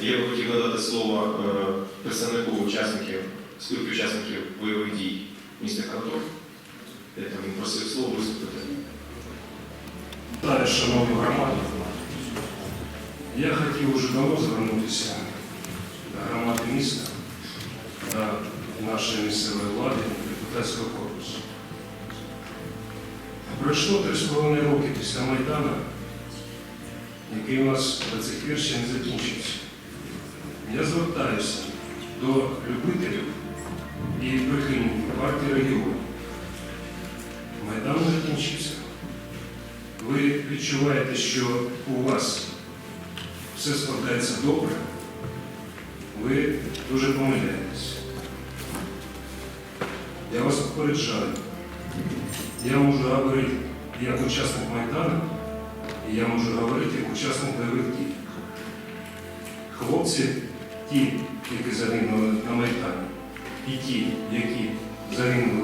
Я би хотів надати слово е, представнику учасників, співучасників бойових дій міста Картоф. Я там просив слово виступити. Вітаю, шановну громаду. Я хотів уже давно звернутися до громади міста, до нашої місцевої влади, депутатського корпусу. Пройшло три з половиною роки після Майдану, який у нас до цих пір не закінчився. Я звертаюся до любителів і прихильників партії регіонів. Майдан закінчився. Ви відчуваєте, що у вас все складається добре, ви дуже помиляєтесь. Я вас попереджаю. Я можу говорити як учасник Майдану, і я можу говорити як учасник бойових дій. Хлопці, ті, які загинули на Майдані, і ті, які загинули